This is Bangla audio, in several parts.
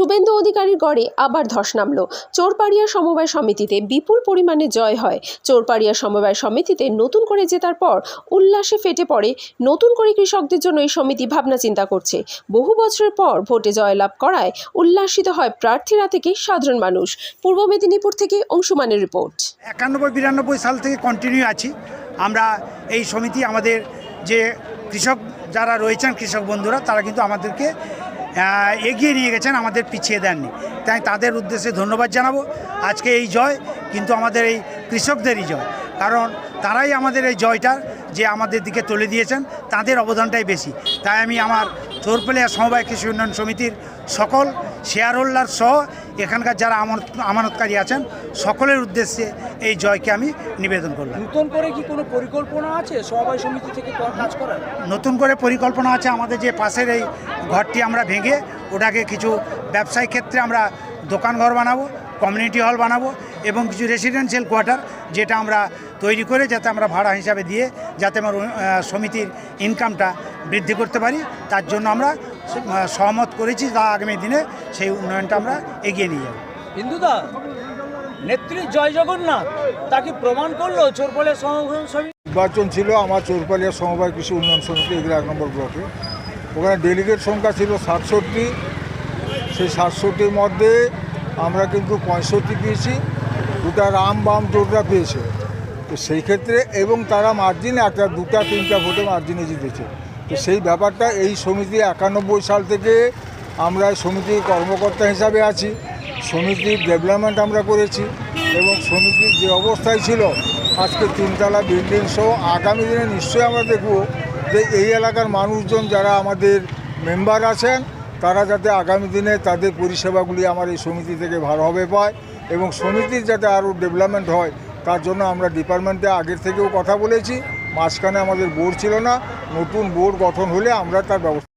শুভেন্দু অধিকারীর গড়ে আবার ধস নামল। চোরপাড়িয়া সমবায় সমিতিতে বিপুল পরিমাণে জয় হয়। চোরপাড়িয়া সমবায় সমিতিতে নতুন করে জেতার পর উল্লাসে ফেটে পড়ে নতুন করে কৃষকদের জন্য এই সমিতি ভাবনা চিন্তা করছে। বহু বছরের পর ভোটে জয়লাভ করায় উল্লাসিত হয় প্রার্থীরা থেকে সাধারণ মানুষ। পূর্ব মেদিনীপুর থেকে অংশুমানের রিপোর্ট। একানব্বই, বিরানব্বই সাল থেকে কন্টিনিউ আছি। আমরা এই সমিতি আমাদের যে কৃষক যারা রয়েছেন, কৃষক বন্ধুরা, তারা কিন্তু আমাদেরকে এগিয়ে নিয়ে গেছেন আমাদের পিছিয়ে দেননি। তাই তাদের উদ্দেশ্যে ধন্যবাদ জানাব। আজকে এই জয় কিন্তু আমাদের এই কৃষকদেরই জয়। কারণ তারাই আমাদের এই জয়টা যে আমাদের দিকে তুলে দিয়েছেন তাদের অবদানটাই বেশি। তাই আমি আমার চোরপেলিয়া সমবায় কৃষি উন্নয়ন সমিতির সকল শেয়ার হোল্ডার সহ এখানকার যারা আমানত আমানতকারী আছেন সকলের উদ্দেশ্যে এই জয়কে আমি নিবেদন করলাম। নতুন করে কি কোনো পরিকল্পনা আছে? সমবায় সমিতি থেকে কাজ করার? নতুন করে পরিকল্পনা আছে আমাদের যে পাশের এই ঘরটি আমরা ভেঙে ওটাকে কিছু ব্যবসায়িক ক্ষেত্রে আমরা দোকানঘর বানাবো কমিউনিটি হল বানাবো এবং কিছু রেসিডেন্সিয়াল কোয়ার্টার যেটা আমরা তৈরি করে যাতে আমরা ভাড়া হিসাবে দিয়ে যাতে আমার সমিতির ইনকামটা বৃদ্ধি করতে পারি। তার জন্য আমরা সহমত করেছি তা আগামী দিনে সেই উন্নয়নটা আমরা এগিয়ে নিয়ে যাব। হিন্দুদা নেত্রী জয় জগন্নাথ তাকে প্রমাণ করল চোরপলে সমবায় সমিতি? নির্বাচন ছিল আমার চোরপালিয়া সমবায় কৃষি উন্নয়ন সমিতি এগুলো এক নম্বর ব্লকে। ওখানে ডেলিগেট সংখ্যা ছিল সাতষট্টি। সেই সাতষট্টির মধ্যে আমরা কিন্তু পঁয়ষট্টি পেয়েছি দুটা রাম বাম জোটরা পেয়েছে। তো সেই ক্ষেত্রে এবং তারা মার্জিনে একটা দুটা, তিনটা ভোটে মার্জিনে জিতেছে। তো সেই ব্যাপারটা এই সমিতি একানব্বই সাল থেকে আমরা সমিতির কর্মকর্তা হিসাবে আছি, সমিতির ডেভেলপমেন্ট আমরা করেছি এবং সমিতির যে অবস্থায় ছিল, আজকে তিনতলা বিল্ডিং সহ আগামী দিনে নিশ্চয়ই আমরা দেখব যে এই এলাকার মানুষজন যারা আমাদের মেম্বার আছেন তারা যাতে আগামী দিনে তাদের পরিষেবাগুলি আমার এই সমিতি থেকে ভালোভাবে পায় এবং সমিতির যাতে আরও ডেভেলপমেন্ট হয় তার জন্য আমরা ডিপার্টমেন্টে আগের থেকেও কথা বলেছি মাঝখানে আমাদের বোর্ড ছিল না নতুন বোর্ড গঠন হলে আমরা তার ব্যবস্থা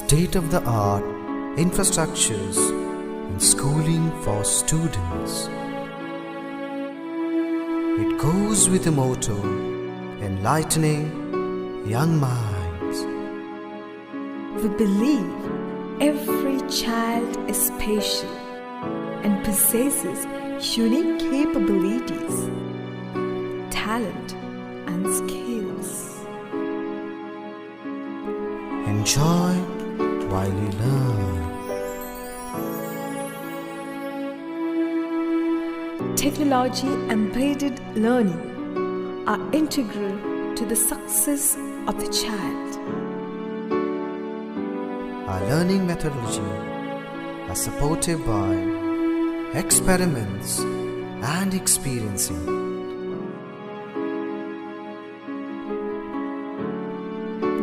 state of the art infrastructures and schooling for students. Goes with the motto enlightening young minds. We believe every child is special and possesses unique capabilities, talent, and skills. Enjoy while you learn. Technology and embedded learning are integral to the success of the child. Our learning methodology are supported by experiments and experiencing.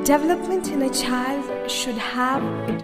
Development in a child should have it